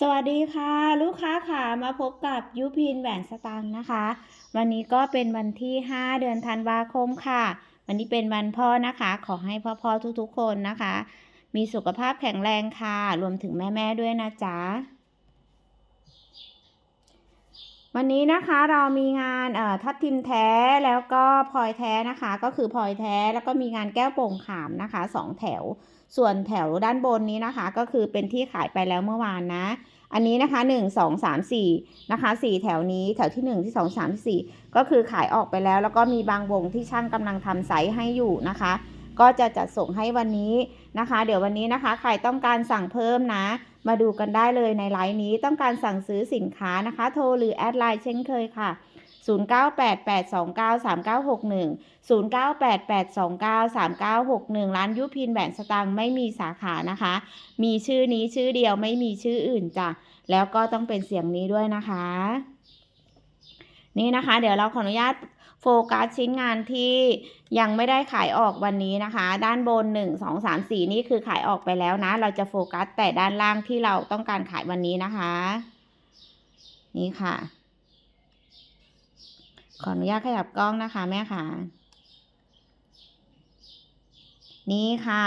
สวัสดีค่ะ ลูกค้าค่ะมาพบกับยุพินแหวนสตางค์นะคะ วันนี้ก็เป็นวันที่ 5 เดือนธันวาคมค่ะ วันนี้เป็นวันพ่อนะคะ ขอให้พ่อพ่อทุกๆ คนนะคะ มีสุขภาพแข็งแรงค่ะ รวมถึงแม่ๆด้วยนะจ๊ะวันนี้นะคะเรามีงานเอ่อทับทิมแท้แล้วก็พลอยแท้นะคะ ก็คือพลอยแท้แล้วก็มีงานแก้วโป่งขามนะคะสองแถว ส่วนแถวด้านบนนี้นะคะ ก็คือเป็นที่ขายไปแล้วเมื่อวานนะ อันนี้นะคะหนึ่งสองสามสี่นะคะสี่แถวนี้แถวที่หนึ่งที่สองสามที่สี่ก็คือขายออกไปแล้ว แล้วก็มีบางวงที่ช่างกำลังทำไซส์ให้อยู่นะคะ ก็จะจัดส่งให้วันนี้นะคะ เดี๋ยววันนี้นะคะ ใครต้องการสั่งเพิ่มนะ มาดูกันได้เลยในไลน์นี้ต้องการสั่งซื้อสินค้านะคะ โทรหรือแอดไลน์เช่นเคยค่ะ 0988293961 0988293961 ร้านยุพินแหวนสตางค์ไม่มีสาขานะคะ มีชื่อนี้ชื่อเดียวไม่มีชื่ออื่นจ้ะ แล้วก็ต้องเป็นเสียงนี้ด้วยนะคะ นี่นะคะ เดี๋ยวเราขออนุญาตโฟกัสชิ้นงานที่ยังไม่ได้ขายออกวันนี้นะคะ ด้านบน 1 2 3 4 นี่คือขายออกไปแล้วนะ เราจะโฟกัสแต่ด้านล่างที่เราต้องการขายวันนี้นะคะ นี่ค่ะ ขออนุญาตขยับกล้องนะคะ แม่ค่ะ นี่ค่ะ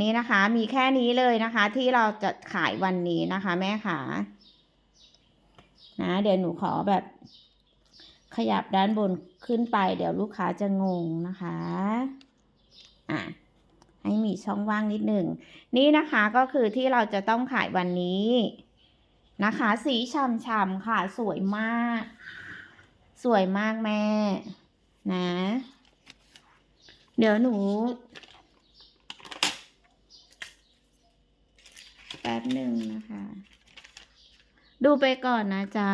นี่นะคะ มีแค่นี้เลยนะคะ ที่เราจะขายวันนี้นะคะ แม่ค่ะนะเดี๋ยวหนูขอแบบ ขยับด้านบนขึ้นไป เดี๋ยวลูกค้าจะงงนะคะอะให้มีช่องว่างนิดหนึ่งนี่นะคะก็คือที่เราจะต้องขายวันนี้นะคะ สีฉ่ำๆค่ะสวยมาก สวยมากแม่ นะ เดี๋ยวหนู แป๊บหนึ่งนะคะ ดูไปก่อนนะจ๊ะ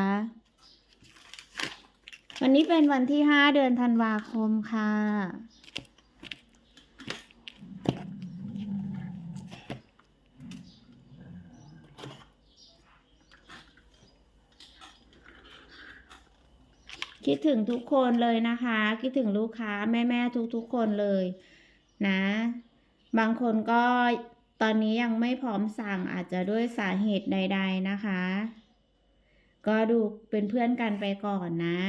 วันนี้เป็นวันที่ห้าเดือนธันวาคมค่ะ คิดถึงทุกคนเลยนะคะ คิดถึงลูกค้าแม่ๆทุกๆคนเลยนะ บางคนก็ตอนนี้ยังไม่พร้อมสั่งอาจจะด้วยสาเหตุใด ๆนะคะ ก็ดูเป็นเพื่อนกันไปก่อนนะ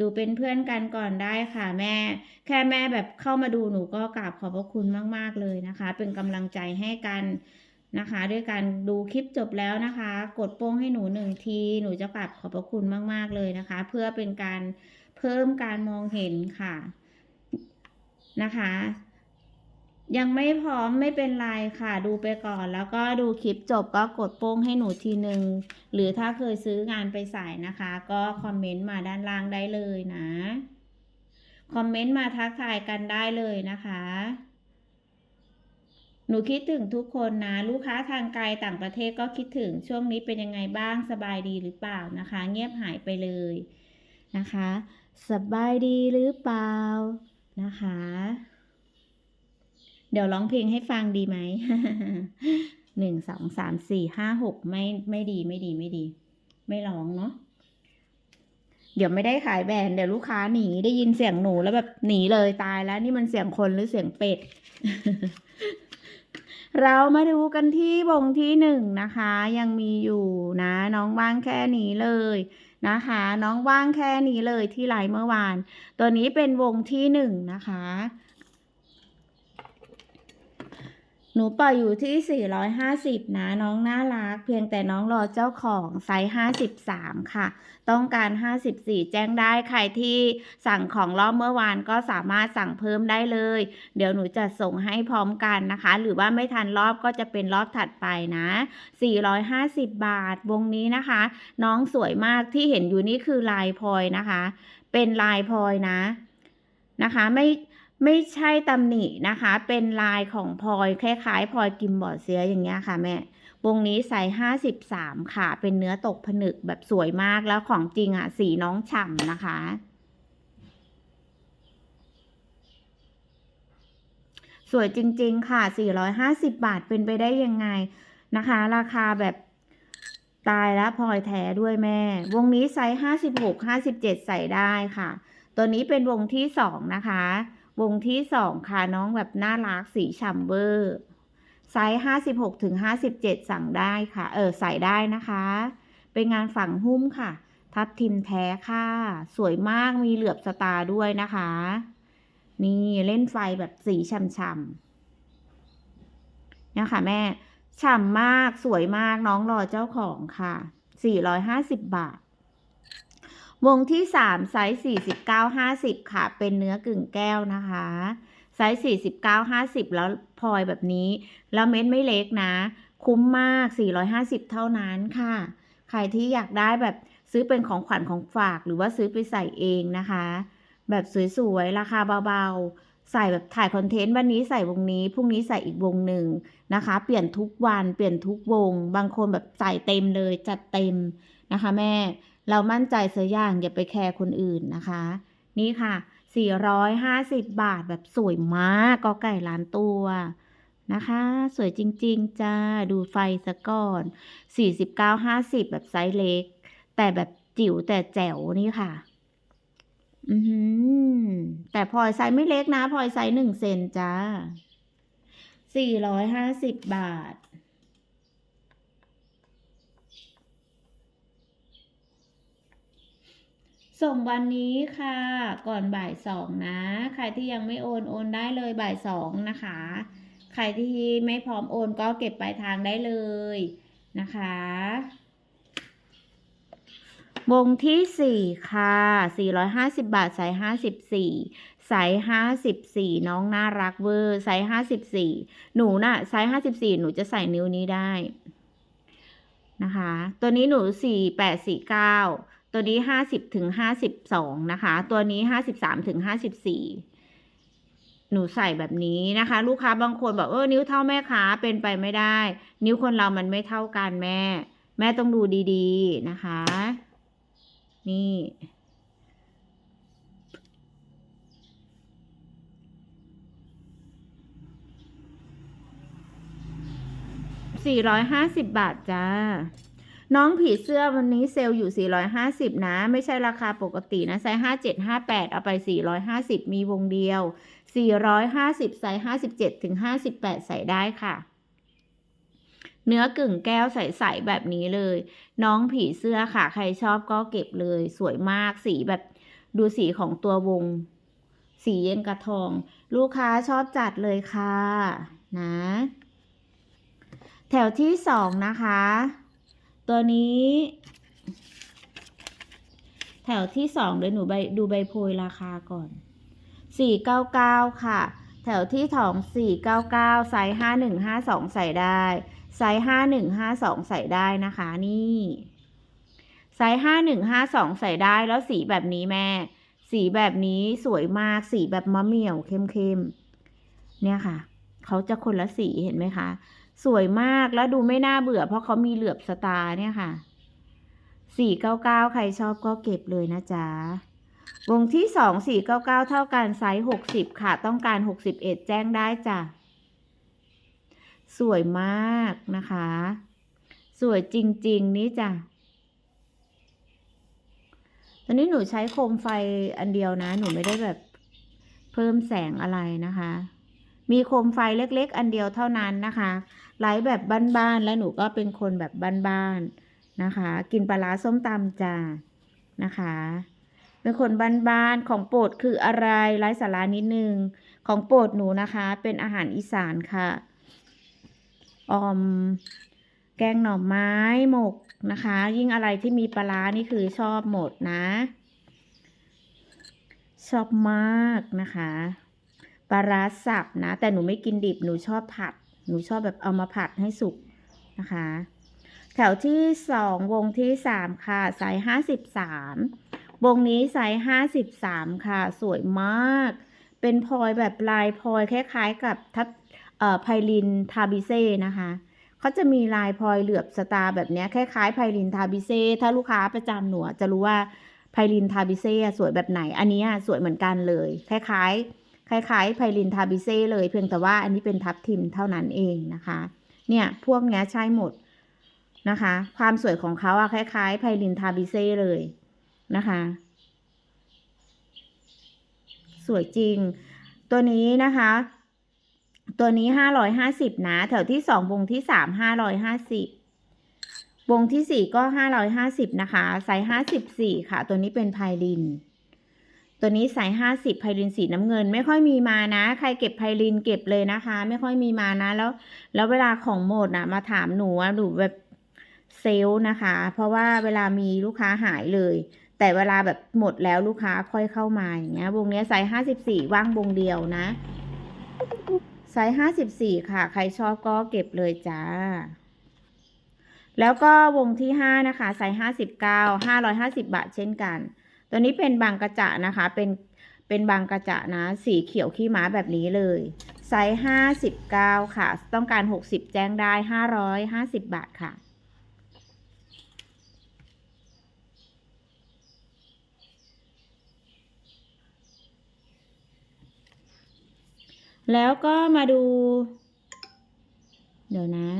ดูเป็นเพื่อนกันก่อนได้ค่ะแม่ แค่แม่แบบเข้ามาดูหนูก็กราบขอบพระคุณมาก ๆเลยนะคะ เป็นกำลังใจให้กัน นะคะ ด้วยการดูคลิปจบแล้วนะคะ กดโป้งให้หนูหนึ่งทีหนูจะกราบขอบพระคุณมาก ๆ เลยนะคะ เพื่อเป็นการเพิ่มการมองเห็นค่ะนะคะ ยังไม่พร้อมไม่เป็นไรค่ะ ดูไปก่อนแล้วก็ดูคลิปจบก็กดโป้งให้หนูทีหนึ่งหรือถ้าเคยซื้องานไปใส่นะคะ ก็คอมเมนต์มาด้านล่างได้เลยนะ คอมเมนต์มาทักทายกันได้เลยนะคะ หนูคิดถึงทุกคนนะ ลูกค้าทางไกลต่างประเทศก็คิดถึงช่วงนี้เป็นยังไงบ้างสบายดีหรือเปล่านะคะ เงียบหายไปเลยนะคะ สบายดีหรือเปล่านะคะ เดี๋ยวร้องเพลงให้ฟังดีไหมหนึ่งสองสามสี่ห้าหกไม่ไม่ดีไม่ดีไม่ดี ไม่ร้องเนาะเดี๋ยวไม่ได้ขายแบรนด์เดี๋ยวลูกค้าหนีได้ยินเสียงหนูแล้วแบบหนีเลยตายแล้วนี่มันเสียงคนหรือเสียงเป็ด เรามาดูกันที่วงที่หนึ่งนะคะ ยังมีอยู่นะ น้องว่างแค่นี้เลยนะคะ น้องว่างแค่นี้เลยที่ไลฟ์เมื่อวาน ตัวนี้เป็นวงที่หนึ่งนะคะ หนูปล่อยอยู่ที่ 450 นะ น้องน่ารัก เพียงแต่น้องรอเจ้าของไซส์53 ค่ะ ต้องการ 54 แจ้งได้ใครที่สั่งของรอบเมื่อวานก็สามารถสั่งเพิ่มได้เลย เดี๋ยวหนูจะส่งให้พร้อมกันนะคะ หรือว่าไม่ทันรอบก็จะเป็นรอบถัดไปนะ 450 บาทวงนี้นะคะ น้องสวยมากที่เห็นอยู่นี่คือลายพลอยนะคะ เป็นลายพลอยนะนะคะไม่ไม่ใช่ตำหนินะคะ เป็นลายของพลอยคล้ายๆพลอยกิมบอร์ดเสียอย่างเงี้ยค่ะแม่ วงนี้ใส่ห้าสิบสามค่ะ เป็นเนื้อตกผนึกแบบสวยมากแล้วของจริงอะ สีน้องฉ่ำนะคะ สวยจริง ๆ ค่ะ 450 บาทเป็นไปได้ยังไงนะคะ ราคาแบบตายแล้วพลอยแท้ด้วยแม่ วงนี้ไซส์ 56 57 ใส่ได้ค่ะ ตัวนี้เป็นวงที่สองนะคะ วงที่สองค่ะ น้องแบบน่ารักสีฉ่ำเบอร์ ไซส์ห้าสิบหกถึงห้าสิบเจ็ดสั่งได้ค่ะ เออใส่ได้นะคะ เป็นงานฝั่งหุ้มค่ะ ทับทิมแท้ค่ะ สวยมากมีเหลือบสตาร์ด้วยนะคะ นี่เล่นไฟแบบสีช่ำๆเนี่ยค่ะแม่ ฉ่ำมากสวยมากน้องรอเจ้าของค่ะ450บบาท วงที่3ไซส์49 50ค่ะ เป็นเนื้อกึ่งแก้วนะคะ ซส์49 50 แล้วพลอยแบบนี้ แล้วเม็ดไม่เล็กนะ คุ้มมาก 450 เท่านั้นค่ะ ใครที่อยากได้แบบซื้อเป็นของขวัญของฝาก หรือว่าซื้อไปใส่เองนะคะ แบบสวยๆ ราคาเบาๆ ใส่แบบถ่ายคอนเทนต์วันนี้ใส่วงนี้ พรุ่งนี้ใส่อีกวงหนึ่งนะคะ เปลี่ยนทุกวัน เปลี่ยนทุกวง บางคนแบบใส่เต็มเลยจัดเต็มนะคะ แม่ เรามั่นใจเสียอย่างอย่าไปแคร์คนอื่นนะคะ นี่ค่ะ 450 บาทแบบสวยมากก็ไก่ล้านตัวนะคะ สวยจริง ๆจ้าดูไฟซะก่อน 49-50 แบบไซส์เล็ก แต่แบบจิ๋วแต่แจ๋วนี่ค่ะ อือหือแต่พลอยไซส์ไม่เล็กนะพลอยไซส์หนึ่งเซนจ้า 450 บาท ส่งวันนี้ค่ะ ก่อนบ่ายสองนะ ใครที่ยังไม่โอนโอนได้เลยบ่ายสองนะคะ ใครที่ไม่พร้อมโอนก็เก็บปลายทางได้เลยนะคะ วงที่สี่ค่ะ450บาทไซส์54ไซส์54น้องน่ารักเวอร์ไซส์54หนูน่ะไซส์54หนูจะใส่นิ้วนี้ได้นะคะ ตัวนี้หนู4849 ตัวนี้50ถึง52นะคะ ตัวนี้53ถึง54หนูใส่แบบนี้นะคะ ลูกค้าบางคนบอกเออนิ้วเท่าแม่ค้าเป็นไปไม่ได้ นิ้วคนเรามันไม่เท่ากันแม่ แม่ต้องดูดีๆนะคะ นี่450บาทจ้า น้องผีเสื้อวันนี้เซลล์อยู่ 450 นะ ไม่ใช่ราคาปกตินะไซส์57 58 เอาไป 450 มีวงเดียว 450 ไซส์57ถึง58 ใส่ได้ค่ะ เนื้อกึ่งแก้วใสๆแบบนี้เลย น้องผีเสื้อค่ะ ใครชอบก็เก็บเลย สวยมากสีแบบดูสีของตัววง สีเย็นกระทอง ลูกค้าชอบจัดเลยค่ะ นะ แถวที่สองนะคะ ตัวนี้ แถวที่สองเดี๋ยวหนูใบดูใบโพยราคาก่อนสี่เก้าเก้าค่ะ แถวที่ถองสี่เก้าเก้าไซส์ห้าหนึ่งห้าสองใส่ได้ไซส์ห้าหนึ่งห้าสองใส่ได้นะคะนี่ไซส์ห้าหนึ่งห้าสองใส่ได้แล้วสีแบบนี้แม่ สีแบบนี้สวยมากสีแบบมะเหมี่ยวเข้มๆเนี่ยค่ะ เขาจะคนละสีเห็นไหมคะ สวยมากแล้วดูไม่น่าเบื่อ เพราะเขามีเหลือบสตาร์เนี่ยค่ะสี่เก้าเก้าใครชอบก็เก็บเลยนะจ๊ะ วงที่สองสี่เก้าเก้าเท่ากันไซส์หกสิบค่ะ ต้องการหกสิบเอ็ดแจ้งได้จ้ะ สวยมากนะคะ สวยจริง ๆ นี่จ้ะตอนนี้หนูใช้โคมไฟอันเดียวนะ หนูไม่ได้แบบเพิ่มแสงอะไรนะคะ มีโคมไฟเล็กๆ อันเดียวเท่านั้นนะคะไลฟ์แบบบ้านๆ และหนูก็เป็นคนแบบบ้านๆ นะคะ กินปลาร้าส้มตำจ้านะคะ เป็นคนบ้านๆ ของโปรดคืออะไรไร้สาระนิดนึง ของโปรดหนูนะคะ เป็นอาหารอีสานค่ะ ออม แกงหน่อไม้หมกนะคะ ยิ่งอะไรที่มีปลาร้านี่คือชอบหมดนะ ชอบมากนะคะ ปลาร้าสับนะ แต่หนูไม่กินดิบหนูชอบผัด หนูชอบแบบเอามาผัดให้สุกนะคะ แถวที่สองวงที่สามค่ะไซส์ห้าสิบสามวงนี้ไซส์ห้าสิบสามค่ะ สวยมาก เป็นพลอยแบบลายพลอยคล้ายๆกับทับเอ่อไพลินทาบิเซ่นะคะเขาจะมีลายพลอยเหลือบสตาร์แบบนี้คล้ายๆไพลินทาบิเซ่ถ้าลูกค้าประจำหนูจะรู้ว่าไพลินทาบิเซ่สวยแบบไหน อันนี้สวยเหมือนกันเลย คล้ายๆ คล้ายๆไพลินทาบิเซ่เลยเพียงแต่ว่าอันนี้เป็นทับทิมเท่านั้นเองนะคะ เนี่ยพวกนี้ใช่หมดนะคะ ความสวยของเขาอะคล้ายๆไพลินทาบิเซ่เลยนะคะ สวยจริง ตัวนี้นะคะ ตัวนี้ห้าร้อยห้าสิบนะ แถวที่สองวงที่สามห้าร้อยห้าสิบวงที่สี่ก็ห้าร้อยห้าสิบนะคะไซส์ห้าสิบสี่ค่ะ ตัวนี้เป็นไพลิน ตัวนี้ไซส์ห้าสิบไพลินสีน้ำเงิน ไม่ค่อยมีมานะ ใครเก็บไพลินเก็บเลยนะคะ ไม่ค่อยมีมานะ แล้ว แล้วเวลาของหมดอะมาถามหนูหนูแบบเซลนะคะ เพราะว่าเวลามีลูกค้าหายเลย แต่เวลาแบบหมดแล้วลูกค้าค่อยเข้ามาอย่างเงี้ยวงเนี้ยไซส์ห้าสิบสี่ว่างวงเดียวนะไซส์ห้าสิบสี่ค่ะ ใครชอบก็เก็บเลยจ้า แล้วก็วงที่ห้านะคะ ไซส์ห้าสิบเก้าห้าร้อยห้าสิบาทเช่นกัน ตัวนี้เป็นบางกระจะนะคะ เป็นเป็นบางกระจะนะ สีเขียวขี้ม้าแบบนี้เลย ไซส์ห้าสิบเก้าค่ะ ต้องการหกสิบแจ้งได้ห้าร้อยห้าสิบบาทค่ะแล้วก็มาดู เดี๋ยวนะ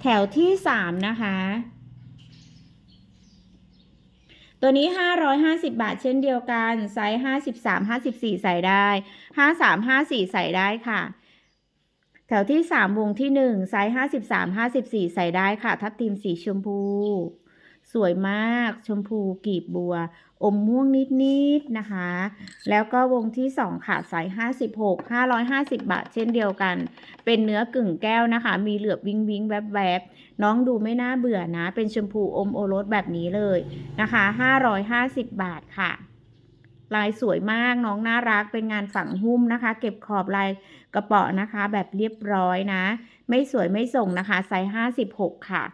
แถวที่สามนะคะ ตัวนี้ห้าร้อยห้าสิบาทเช่นเดียวกัน ไซส์ห้าสิบสามห้าสิบสี่ใส่ได้ห้าสามห้าสี่ใส่ได้ค่ะ แถวที่สามวงที่หนึ่งไซส์ห้าสิบสามห้าสิบสี่ใส่ได้ค่ะ ทับทิมสีชมพู สวยมาก ชมพูกีบบัว อมม่วงนิดๆนะคะ แล้วก็วงที่สองค่ะไซส์ห้าสิบหกห้าร้อยห้าสิบาท เช่นเดียวกัน เป็นเนื้อกึ่งแก้วนะคะ มีเหลือบวิงวิงแวบแวบน้องดูไม่น่าเบื่อนะ เป็นชมพูอมโอรสแบบนี้เลยนะคะห้าร้อยห้าสิบบาทค่ะลายสวยมากน้องน่ารักเป็นงานฝังหุ้มนะคะ เก็บขอบลายกระเป๋านะคะ แบบเรียบร้อยนะ ไม่สวยไม่ส่งนะคะไซส์ห้าสิบหกค่ะ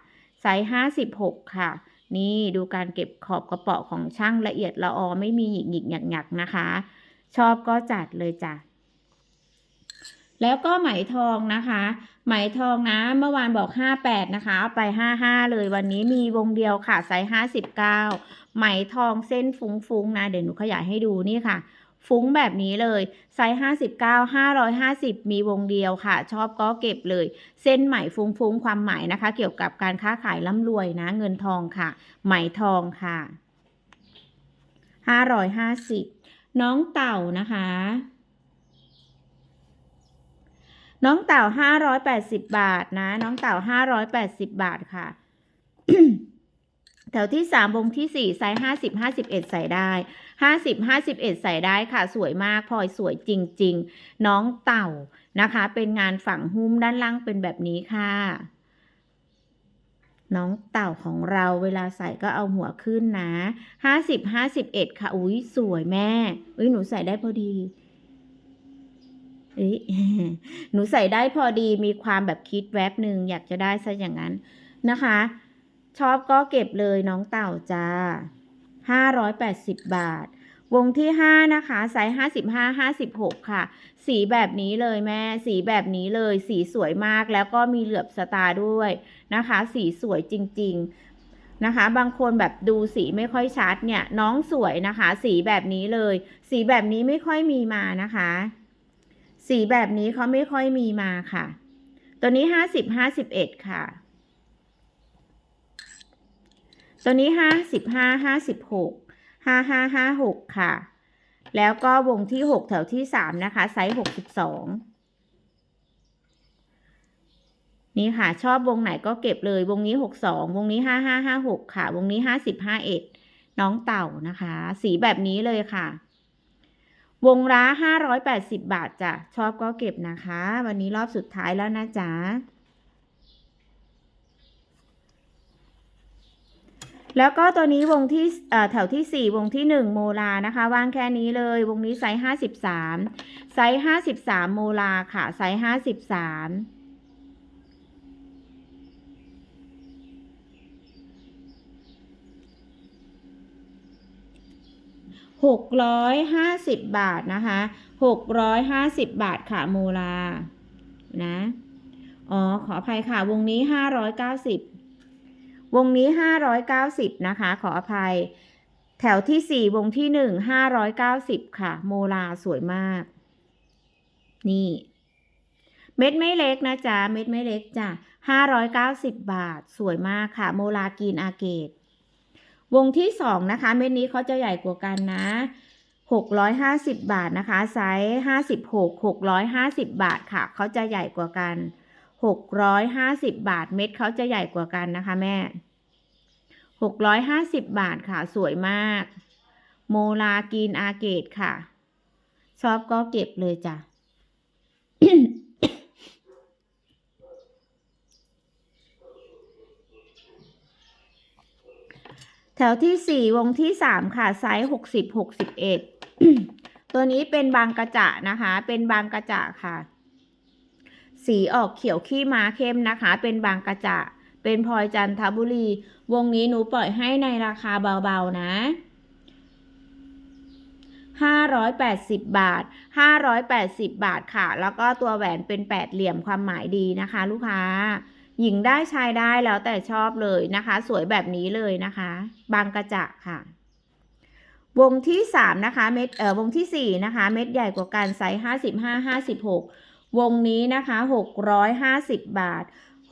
ไซส์ห้าสิบหกค่ะ นี่ดูการเก็บขอบกระเป๋าของช่างละเอียดละออไม่มีหยิกหยิกหยักหยักนะคะ ชอบก็จัดเลยจ้ะแล้วก็ไหมทองนะคะ ไหมทองนะ เมื่อวานบอก 58 นะคะ เอาไป 55 เลยวันนี้มีวงเดียวค่ะไซส์59 ไหมทองเส้นฟุ้งๆนะ เดี๋ยวหนูขยายให้ดูนี่ค่ะ ฟุ้งแบบนี้เลย ไซส์ 59 550 มีวงเดียวค่ะ ชอบก็เก็บเลย เส้นไหมฟุ้งๆ ความหมายนะคะ เกี่ยวกับการค้าขายร่ำรวยนะ เงินทองค่ะ ไหมทองค่ะ 550 น้องเต่านะคะ น้องเต่าห้าร้อยแปดสิบบาทนะ น้องเต่าห้าร้อยแปดสิบบาทค่ะแถวที่สามวงที่สี่ไซส์ห้าสิบห้าสิบเอ็ดใส่ได้ ห้าสิบห้าสิบเอ็ดใส่ได้ค่ะ สวยมากพลอยสวยจริง ๆ น้องเต่านะคะ เป็นงานฝังหุ้มด้านล่างเป็นแบบนี้ค่ะ น้องเต่าของเราเวลาใส่ก็เอาหัวขึ้นนะห้าสิบห้าสิบเอ็ดค่ะ อุ้ยสวยแม่อุ้ยหนูใส่ได้พอดีเอ้ยหนูใส่ได้พอดีมีความแบบคิดแวบหนึ่งอยากจะได้ซะอย่างนั้นนะคะ ชอบก็เก็บเลยน้องเต่าจ้า ห้าร้อยแปดสิบบาท วงที่ห้านะคะ ไซส์ห้าสิบห้าห้าสิบหกค่ะ สีแบบนี้เลยแม่ สีแบบนี้เลย สีสวยมากแล้วก็มีเหลือบสตาร์ด้วยนะคะ สีสวยจริง ๆนะคะบางคนแบบดูสีไม่ค่อยชัดเนี่ยน้องสวยนะคะ สีแบบนี้เลย สีแบบนี้ไม่ค่อยมีมานะคะ สีแบบนี้เขาไม่ค่อยมีมาค่ะ ตัวนี้ห้าสิบห้าสิบเอ็ดค่ะ ตัวนี้ห้าสิบห้าห้าสิบหกห้าห้าห้าหกค่ะ แล้วก็วงที่หกแถวที่สามนะคะ ไซส์หกสิบสองนี่ค่ะ ชอบวงไหนก็เก็บเลยวงนี้หกสองวงนี้ห้าห้าห้าหกค่ะ วงนี้ห้าสิบห้าเอ็ดน้องเต่านะคะ สีแบบนี้เลยค่ะ วงละห้าร้อยแปดสิบบาทจ้ะชอบก็เก็บนะคะ วันนี้รอบสุดท้ายแล้วนะจ๊ะ แล้วก็ตัวนี้วงที่แถวที่ 4 วงที่ 1 โมลานะคะ ว่างแค่นี้เลย วงนี้ไซส์53 ไซส์53 โมลาค่ะ ไซส์ห้าสิบาทนะคะหกร้อยห้าสิบบาทค่ะโมลา นะ อ๋อ ขออภัยค่ะ วงนี้ห้าร้อยเก้าสิบ วงนี้ห้าร้อยเก้าสิบนะคะ ขออภัย แถวที่สี่วงที่หนึ่งห้าร้อยเก้าสิบค่ะ โมลาสวยมาก นี่ เม็ดไม่เล็กนะจ๊ะ เม็ดไม่เล็กจ้ะห้าร้อยเก้าสิบบาท สวยมากค่ะ โมลากีนอาเกต วงที่สองนะคะ เม็ดนี้เขาจะใหญ่กว่ากันนะ650 บาทนะคะ ไซส์ 56 650 บาทค่ะ เขาจะใหญ่กว่ากัน 650 บาทเม็ดเขาจะใหญ่กว่ากันนะคะแม่ 650 บาทค่ะสวยมาก โมลากีนอาเกตค่ะ ชอบก็เก็บเลยจ้ะ แถวที่สี่วงที่สามค่ะ ไซส์หกสิบหกสิบเอ็ดตัวนี้เป็นบางกระจะนะคะ เป็นบางกระจะค่ะ สีออกเขียวขี้ม้าเข้มนะคะ เป็นบางกระจะเป็นพลอยจันทบุรี วงนี้หนูปล่อยให้ในราคาเบาๆนะ 580 บาท 580 บาทค่ะ แล้วก็ตัวแหวนเป็นแปดเหลี่ยมความหมายดีนะคะ ลูกค้า หญิงได้ชายได้แล้วแต่ชอบเลยนะคะ สวยแบบนี้เลยนะคะ บางกระจะค่ะ วงที่สามนะคะ เม็ด เอ่อ วงที่สี่นะคะ เม็ดใหญ่กว่ากันไซส์ห้าสิบห้าห้าสิบหก วงนี้นะคะหกร้อยห้าสิบบาท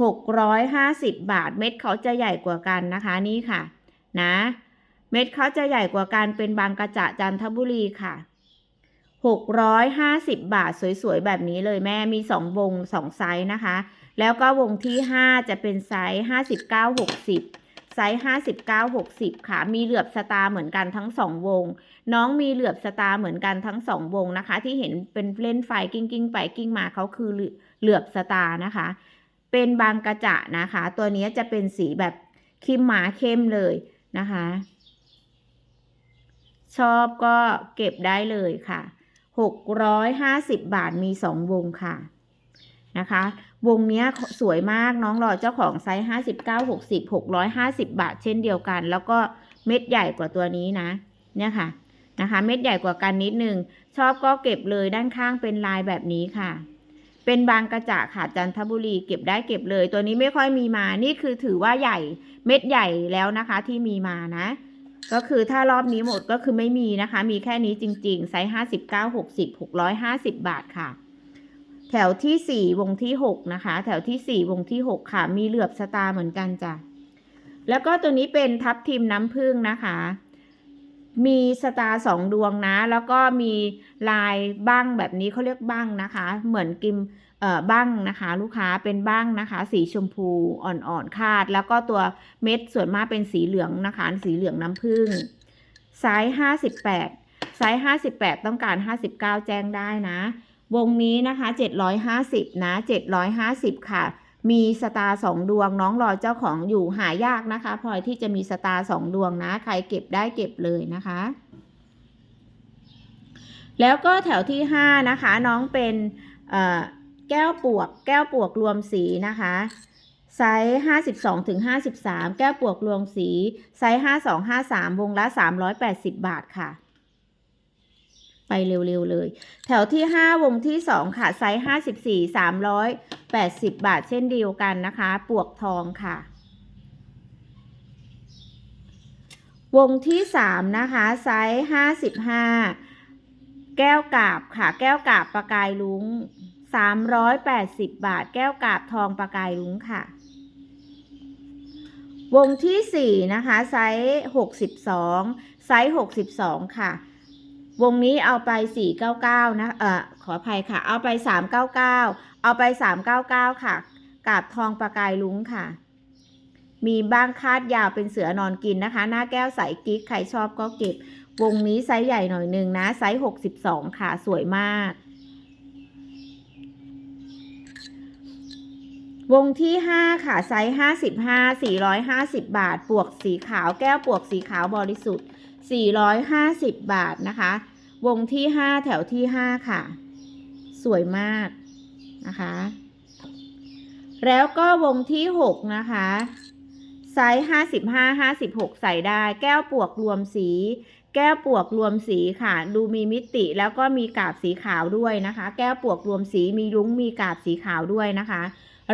หกร้อยห้าสิบบาท เม็ดเขาจะใหญ่กว่ากันนะคะนี่ค่ะนะ เม็ดเขาจะใหญ่กว่ากันเป็นบางกระจะจันทบุรีค่ะหกร้อยห้าสิบบาทสวยๆ แบบนี้เลยแม่มีสองวงสองไซส์นะคะ แล้วก็วงที่ 5 จะเป็นไซส์ 59 60 ไซส์ 59 60 ค่ะ มีเหลือบสตาร์เหมือนกันทั้ง 2 วง น้องมีเหลือบสตาร์เหมือนกันทั้ง2วงนะคะ ที่เห็นเป็นเล่นไฟกิ้งกิ้งไปกิ้งมาเขาคือเหลือบสตาร์นะคะ เป็นบางกระจะนะคะ ตัวนี้จะเป็นสีแบบคิมหมาเข้มเลยนะคะ ชอบก็เก็บได้เลยค่ะ650บาทมี2วงค่ะนะคะ วงนี้สวยมากน้องรอเจ้าของไซส์ห้าสิบเก้าหกสิบหกร้อยห้าสิบบาทเช่นเดียวกัน แล้วก็เม็ดใหญ่กว่าตัวนี้นะ เนี่ยค่ะ นะคะ เม็ดใหญ่กว่ากันนิดนึง ชอบก็เก็บเลยด้านข้างเป็นลายแบบนี้ค่ะ เป็นบางกระจะค่ะจันทบุรีเก็บได้เก็บเลย ตัวนี้ไม่ค่อยมีมา นี่คือถือว่าใหญ่เม็ดใหญ่แล้วนะคะที่มีมานะ ก็คือถ้ารอบนี้หมดก็คือไม่มีนะคะ มีแค่นี้จริงๆ ไซส์ห้าสิบเก้าหกสิบหกร้อยห้าสิบบาทค่ะแถวที่สี่วงที่หกนะคะ แถวที่สี่วงที่หกค่ะ มีเหลือบสตาร์เหมือนกันจ้ะ แล้วก็ตัวนี้เป็นทับทิมน้ำผึ้งนะคะ มีสตาร์สองดวงนะ แล้วก็มีลายบ้างแบบนี้เขาเรียกบ้างนะคะ เหมือนกิมเอ่อบ้างนะคะ ลูกค้าเป็นบ้างนะคะ สีชมพูอ่อนๆคาด แล้วก็ตัวเม็ดส่วนมากเป็นสีเหลืองนะคะ สีเหลืองน้ำผึ้งไซส์ห้าสิบแปดไซส์ห้าสิบแปดต้องการห้าสิบเก้าแจ้งได้นะ วงนี้นะคะ750นะ750ค่ะ มีสตาสองดวงน้องรอเจ้าของอยู่หายากนะคะพลอยที่จะมีสตาสองดวงนะ ใครเก็บได้เก็บเลยนะคะ แล้วก็แถวที่5นะคะ น้องเป็นแก้วปวก แก้วปวกรวมสีนะคะไซส์52ถึง53 แก้วปวกรวมสี ไซส์52 53 วงละ 380 บาทค่ะ ไปเร็วๆเลย แถวที่ 5 วงที่ 2 ค่ะ ไซส์ 54 380 บาทเช่นเดียวกันนะคะ ปวกทองค่ะ วงที่ 3 นะคะ ไซส์ 55 แก้วกาบค่ะ แก้วกาบประกายลุง380 บาท แก้วกาบทองประกายลุงค่ะ วงที่ 4 นะคะ ไซส์ 62 ไซส์ 62 ค่ะ วงนี้เอาไป 499 นะ เอ่อ ขออภัยค่ะ เอาไป 399 เอาไป 399 ค่ะ กาบทองประกายลุงค่ะ มีบ้างคาดยาวเป็นเสือนอนกินนะคะ หน้าแก้วใสกิ๊ก ใครชอบก็เก็บ วงนี้ไซส์ใหญ่หน่อยหนึ่งนะ ไซส์ 62 ค่ะ สวยมาก วงที่ 5 ค่ะ ไซส์ 55 450 บาท ปวกสีขาว แก้วปวกสีขาวบริสุทธิ์450 บาทนะคะ วงที่5แถวที่5ค่ะ สวยมากนะคะ แล้วก็วงที่6นะคะไซส์55 56ใส่ได้ แก้วปวกรวมสี แก้วปวกรวมสีค่ะ ดูมีมิติแล้วก็มีกาบสีขาวด้วยนะคะ แก้วปวกรวมสีมีรุ้งมีกาบสีขาวด้วยนะคะ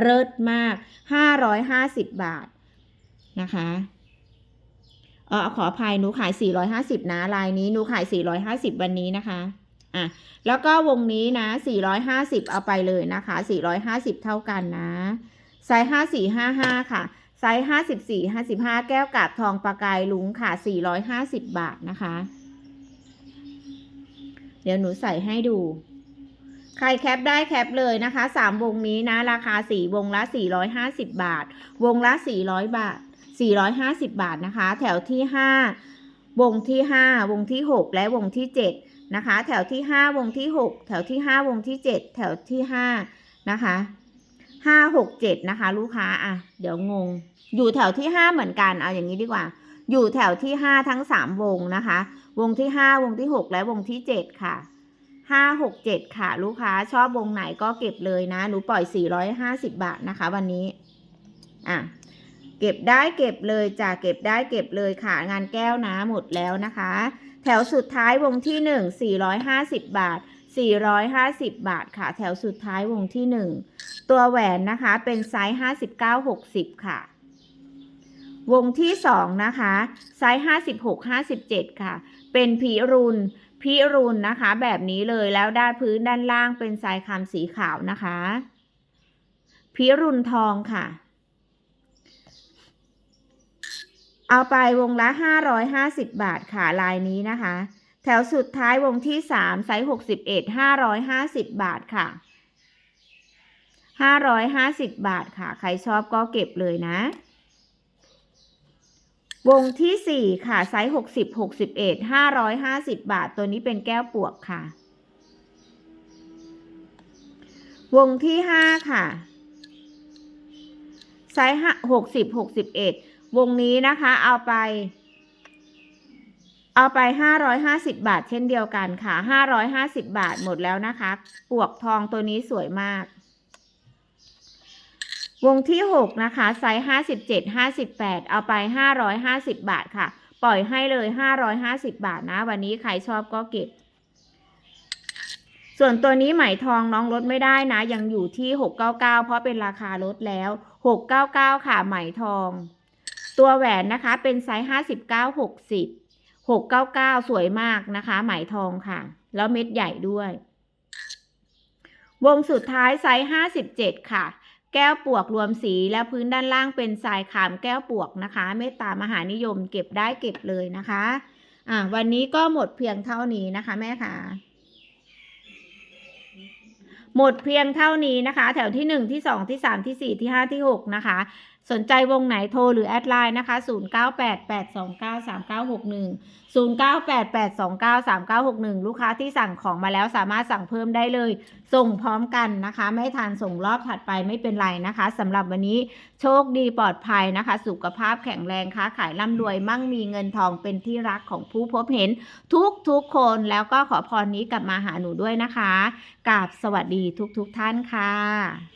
เลิศมาก550บาทนะคะ เออขออภัยหนูขาย 450 นะลายนี้หนูขาย 450 วันนี้นะคะอะแล้วก็วงนี้นะ 450 เอาไปเลยนะคะ 450 เท่ากันนะไซส์5455 ค่ะไซส์54 55 แก้วกาบทองประกายลุงค่ะ 450 บาทนะคะ เดี๋ยวหนูใส่ให้ดู ใครแคปได้แคปเลยนะคะสามวงนี้นะ ราคาสี่วงละสี่ร้อยห้าสิบบาท วงละสี่ร้อยบาท สี่ร้อยห้าสิบบาทนะคะ แถวที่ห้าวงที่ห้าวงที่หกและวงที่เจ็ดนะคะ แถวที่ห้าวงที่หกแถวที่ห้าวงที่เจ็ดแถวที่ห้านะคะห้าหกเจ็ดนะคะ ลูกค้าอะเดี๋ยวงง อยู่แถวที่ห้าเหมือนกันเอาอย่างนี้ดีกว่า อยู่แถวที่ห้าทั้งสามวงนะคะ วงที่ห้าวงที่หกและวงที่เจ็ดค่ะห้าหกเจ็ดค่ะ ลูกค้าชอบวงไหนก็เก็บเลยนะหนูปล่อยสี่ร้อยห้าสิบบาทนะคะ วันนี้อะ เก็บได้เก็บเลยจ้ะเก็บได้เก็บเลยค่ะ งานแก้วนะหมดแล้วนะคะ แถวสุดท้ายวงที่หนึ่งสี่ร้อยห้าสิบบาทสี่ร้อยห้าสิบบาทค่ะ แถวสุดท้ายวงที่หนึ่งตัวแหวนนะคะเป็นไซส์ห้าสิบเก้าหกสิบค่ะ วงที่สองนะคะไซส์ห้าสิบหกห้าสิบเจ็ดค่ะ เป็นพิรุณพิรุณนะคะ แบบนี้เลยแล้วด้านพื้นด้านล่างเป็นทรายคำสีขาวนะคะ พิรุณทองค่ะ เอาไปวงละ 550 บาทค่ะลายนี้นะคะ แถวสุดท้ายวงที่ 3 ไซส์ 61 550 บาทค่ะ 550 บาทค่ะ ใครชอบก็เก็บเลยนะ วงที่ 4 ค่ะ ไซส์ 60 61 550 บาท ตัวนี้เป็นแก้วปวกค่ะ วงที่ 5 ค่ะ ไซส์ 60 61 วงนี้นะคะเอาไป เอาไปห้าร้อยห้าสิบบาท เช่นเดียวกันค่ะห้าร้อยห้าสิบบาทหมดแล้วนะคะ ปวกทองตัวนี้สวยมาก วงที่หกนะคะไซส์ห้าสิบเจ็ดห้าสิบแปดเอาไปห้าร้อยห้าสิบบาทค่ะ ปล่อยให้เลยห้าร้อยห้าสิบบาทนะ วันนี้ใครชอบก็เก็บส่วนตัวนี้ไหมทองน้องลดไม่ได้นะ ยังอยู่ที่หกเก้าเก้าเพราะเป็นราคาลดแล้วหกเก้าเก้าค่ะไหมทอง ตัวแหวนนะคะเป็นไซส์ห้าสิบเก้าหกสิบหกเก้าเก้าสวยมากนะคะไหมทองค่ะ แล้วเม็ดใหญ่ด้วย วงสุดท้ายไซส์ห้าสิบเจ็ดค่ะ แก้วปวกรวมสีและพื้นด้านล่างเป็นทรายขามแก้วปวกนะคะเมตตามหานิยมเก็บได้เก็บเลยนะคะอะวันนี้ก็หมดเพียงเท่านี้นะคะ แม่ค่ะ หมดเพียงเท่านี้นะคะ แถวที่หนึ่งที่สองที่สามที่สี่ที่ห้าที่หกนะคะ สนใจวงไหนโทรหรือแอดไลน์นะคะ 0988293961 0988293961 ลูกค้าที่สั่งของมาแล้วสามารถสั่งเพิ่มได้เลย ส่งพร้อมกันนะคะ ไม่ทันส่งรอบถัดไปไม่เป็นไรนะคะสำหรับวันนี้โชคดีปลอดภัยนะคะ สุขภาพแข็งแรงค้าขายร่ำรวยมั่งมีเงินทองเป็นที่รักของผู้พบเห็นทุกทุกคนแล้วก็ขอพรนี้กลับมาหาหนูด้วยนะคะกราบสวัสดีทุกๆทท่านค่ะ